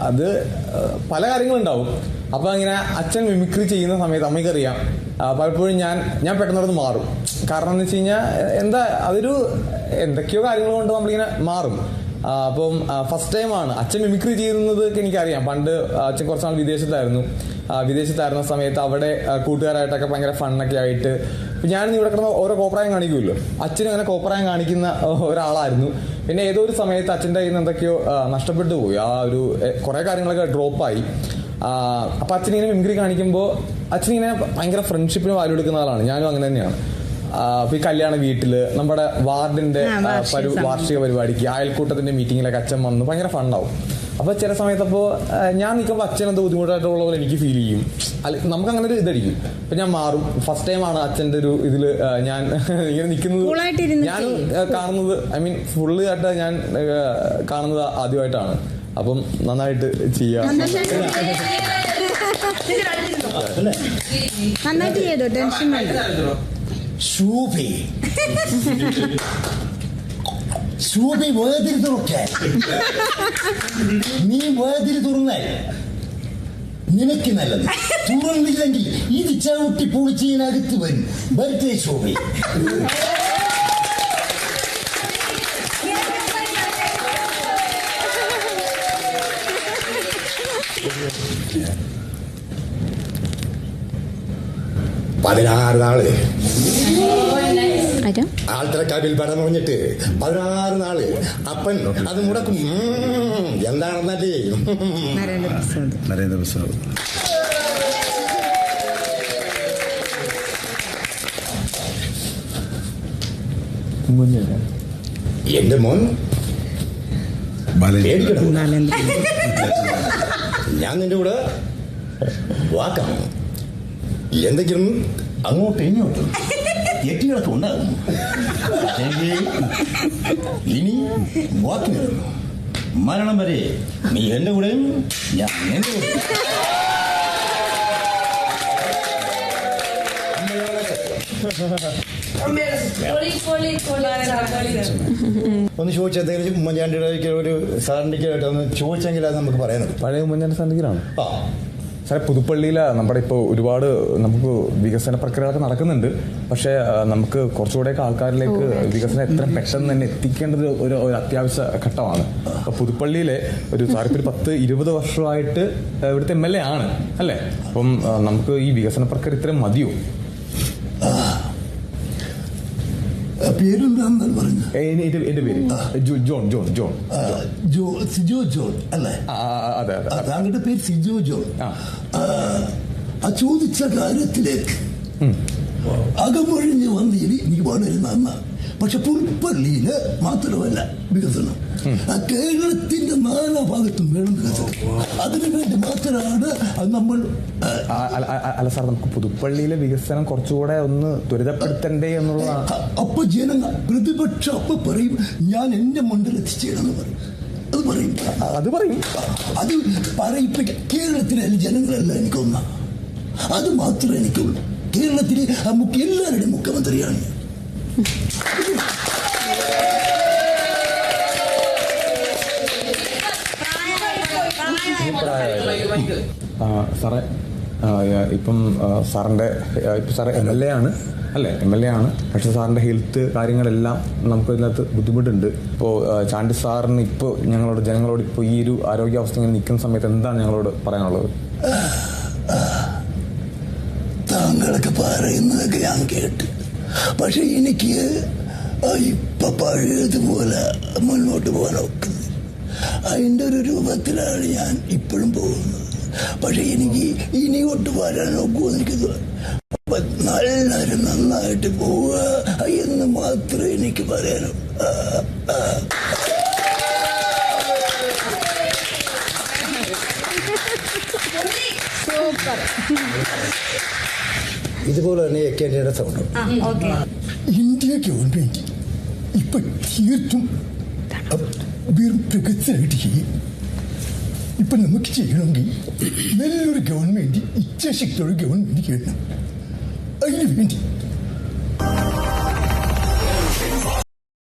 അത് പല കാര്യങ്ങളുണ്ടാവും. അപ്പൊ അങ്ങനെ അച്ഛൻ മിമിക്രി ചെയ്യുന്ന സമയത്ത് അമ്മയ്ക്കറിയാം പലപ്പോഴും ഞാൻ ഞാൻ പെട്ടെന്ന് മാറും. കാരണം എന്ന് വെച്ച് കഴിഞ്ഞാൽ എന്താ അതൊരു എന്തൊക്കെയോ കാര്യങ്ങൾ കൊണ്ട് നമ്മളിങ്ങനെ മാറും. അപ്പം ഫസ്റ്റ് ടൈമാണ് അച്ഛൻ മിമിക്രി ചെയ്യുന്നത് എനിക്കറിയാം. പണ്ട് അച്ഛൻ കുറച്ച് നാൾ വിദേശത്തായിരുന്നു. വിദേശത്തായിരുന്ന സമയത്ത് അവിടെ കൂട്ടുകാരായിട്ടൊക്കെ ഭയങ്കര ഫണ്ണൊക്കെ ആയിട്ട്. ഞാൻ ഇവിടെ കിടന്ന ഓരോ കോപ്രായം കാണിക്കുമല്ലോ. അച്ഛനും അങ്ങനെ കോപ്രായം കാണിക്കുന്ന ഒരാളായിരുന്നു. പിന്നെ ഏതോ ഒരു സമയത്ത് അച്ഛന്റെ കയ്യിൽ നിന്ന് എന്തൊക്കെയോ നഷ്ടപ്പെട്ടു പോയി. ആ ഒരു കുറേ കാര്യങ്ങളൊക്കെ ഡ്രോപ്പായി. അപ്പം അച്ഛൻ ഇങ്ങനെ മിമിക്രി കാണിക്കുമ്പോൾ അച്ഛൻ ഇങ്ങനെ ഭയങ്കര ഫ്രണ്ട്ഷിപ്പിന് വാല്യൂ എടുക്കുന്ന ആളാണ്. ഞാനും അങ്ങനെ തന്നെയാണ്. ഈ കല്യാണ വീട്ടിൽ നമ്മുടെ വാർഡിന്റെ. വാർഷിക പരിപാടിക്ക് അയൽക്കൂട്ടത്തിന്റെ മീറ്റിങ്ങിലൊക്കെ അച്ഛൻ വന്നു. ഭയങ്കര ഫണ്ടാവും അപ്പൊ ചില സമയത്ത് അപ്പോ ആ, ഞാൻ നിൽക്കുമ്പോൾ അച്ഛൻ എന്തോ ബുദ്ധിമുട്ടായിട്ടുള്ള പോലെ എനിക്ക് ഫീൽ ചെയ്യും. അല്ല നമുക്ക് അങ്ങനെ ഒരു ഇതടിക്കും അപ്പൊ ഞാൻ മാറും. ഫസ്റ്റ് ടൈം ആണ് അച്ഛന്റെ ഒരു ഇതിൽ ഞാൻ ഇങ്ങനെ നിൽക്കുന്നത്. ഞാൻ കാണുന്നത് ഐ മീൻ ഫുള്ള് ആയിട്ട് ഞാൻ കാണുന്നത് ആദ്യമായിട്ടാണ്. അപ്പം നന്നായിട്ട് ചെയ്യാം. നന്നായിട്ട് ചെയ്തോ? ടെൻഷൻ ശൂഭി. ശൂഭി വേതിരി തുറക്കെ. നീ വേതിരി തുറന്നാൽ നിനക്ക് നല്ലത്. തുറന്നില്ലെങ്കിൽ ഇത് ചവിട്ടി പൊളിച്ചതിനകത്ത് വരും. ബർത്ത്ഡേ ശോഭി. പതിനാറ് നാൾ. പടം പറഞ്ഞിട്ട് പതിനാറ് നാൾ അപ്പൻ അത് മുടക്കും. എന്താണെന്നല്ലേ നരേന്ദ്രപ്രസാദ്. എന്റെ മോൻ? ഞാൻ നിന്റെ കൂടെ വാക്കാം എന്തെങ്കിലും അങ്ങോട്ടും ഇങ്ങോട്ടും. തെറ്റുകളൊക്കെ ഉണ്ടാകും ഇനി വാക്കിന് മരണം വരെ നീ എന്റെ കൂടെയും ഞാൻ എന്റെ കൂടെ ഒന്ന് ചോദിച്ചാൽ എന്തെങ്കിലും ഉമ്മൻചാണ്ടിയുടെ ഒരു സാറിന്റെ ഒന്ന് ചോദിച്ചെങ്കിൽ അത് നമുക്ക് പറയാനുള്ളൂ പഴയ ഉമ്മൻചാണ്ടി സാറിന്റെ ആ സാറേ പുതുപ്പള്ളിയിൽ നമ്മുടെ ഇപ്പോൾ ഒരുപാട് നമുക്ക് വികസന പ്രക്രിയകളൊക്കെ നടക്കുന്നുണ്ട്. പക്ഷേ നമുക്ക് കുറച്ചുകൂടെയൊക്കെ ആൾക്കാരിലേക്ക് വികസനം എത്ര പെട്ടെന്ന് തന്നെ എത്തിക്കേണ്ടത് ഒരു ഒരു അത്യാവശ്യ ഘട്ടമാണ്. അപ്പോൾ പുതുപ്പള്ളിയിലെ ഒരു സാറിപ്പോൾ ഒരു പത്ത് ഇരുപത് വർഷമായിട്ട് ഇവിടുത്തെ എം എൽ എ ആണ് അല്ലേ? അപ്പം നമുക്ക് ഈ വികസന പ്രക്രിയ ഇത്രയും മതിയോ? പേരെന്താണെന്നാണ് പറഞ്ഞു എന്റെ- പേര്. John John John. Jo Sijo John അല്ലേ? താങ്കളുടെ പേര് സിജോ ജോൺ. ആ. ചോദിച്ച കാര്യത്തിലേക്ക് അകമൊഴിഞ്ഞ് വന്നതിൽ എനിക്ക് വളരെ നന്ന പക്ഷെ പുൽപ്പള്ളിയിൽ മാത്രമല്ല വികസനം. ആ കേരളത്തിന്റെ നാനാ ഭാഗത്തും വേണം വികസനം അതിനു വേണ്ടി മാത്രമാണ് അത് നമ്മൾ അല്ല സാർ നമുക്ക് പുതുപ്പള്ളിയിലെ വികസനം കുറച്ചുകൂടെ ഒന്ന് ത്വരിതപ്പെടുത്തണ്ടേ എന്നുള്ള അപ്പൊ ജനങ്ങൾ പ്രതിപക്ഷം അപ്പൊ പറയും ഞാൻ എന്റെ മണ്ഡലത്തിൽ ചെയ്യണമെന്ന് പറയും. അത് പറയും. അത് പറയും. അത് പറയിപ്പിക്ക കേരളത്തിലെ ജനങ്ങളല്ല എനിക്കൊന്ന. അത് മാത്രമേ എനിക്കുള്ളൂ. കേരളത്തിലെ എല്ലാവരുടെയും മുഖ്യമന്ത്രിയാണ് ഞാൻ. സാറേ ഇപ്പം സാറിന്റെ ഇപ്പം സാറ് എം എൽ എ ആണ് അല്ലേ? എം എൽ എ ആണ്. പക്ഷെ സാറിന്റെ ഹെൽത്ത് കാര്യങ്ങളെല്ലാം നമുക്ക് ഇതിനകത്ത് ബുദ്ധിമുട്ടുണ്ട് ഇപ്പോൾ ചാണ്ടി സാറിന് ഇപ്പോൾ ഞങ്ങളോട് ജനങ്ങളോട് ഇപ്പോൾ ഈ ഒരു ആരോഗ്യാവസ്ഥ ഇങ്ങനെ നിൽക്കുന്ന സമയത്ത് എന്താണ് ഞങ്ങളോട് പറയാനുള്ളത്? താങ്കളൊക്കെ പറയുന്നതൊക്കെ ഞാൻ കേട്ടു. പക്ഷെ എനിക്ക് ഇപ്പൊ പഴയതുപോലെ മുന്നോട്ട് ഒക്കുന്നത് അതിന്റെ ഒരു രൂപത്തിലാണ് ഞാൻ ഇപ്പോഴും പോകുന്നത്. പക്ഷെ എനിക്ക് ഇനി ഇനിയോട്ട് വരാൻ നോക്കുമോ എനിക്ക് നല്ലൊരു നന്നായിട്ട് പോവുക എന്ന് മാത്രമേ എനിക്ക് പറയാനും. ഇതുപോലെ തന്നെ എക്കേണ്ട സൗണ്ട് ഇന്ത്യയ്ക്ക് വേണ്ടി ഗവൺമെന്റ് ഇപ്പൊ തീർത്തും വെറും പ്രഗത്സരായിട്ട് ചെയ്യും ഇപ്പൊ നമുക്ക് ചെയ്യണമെങ്കിൽ നല്ലൊരു ഗവൺമെന്റ് ഇച്ഛാശക്തിയുള്ള ഗവൺമെന്റ് ചെയ്യണം. അതിനു വേണ്ടി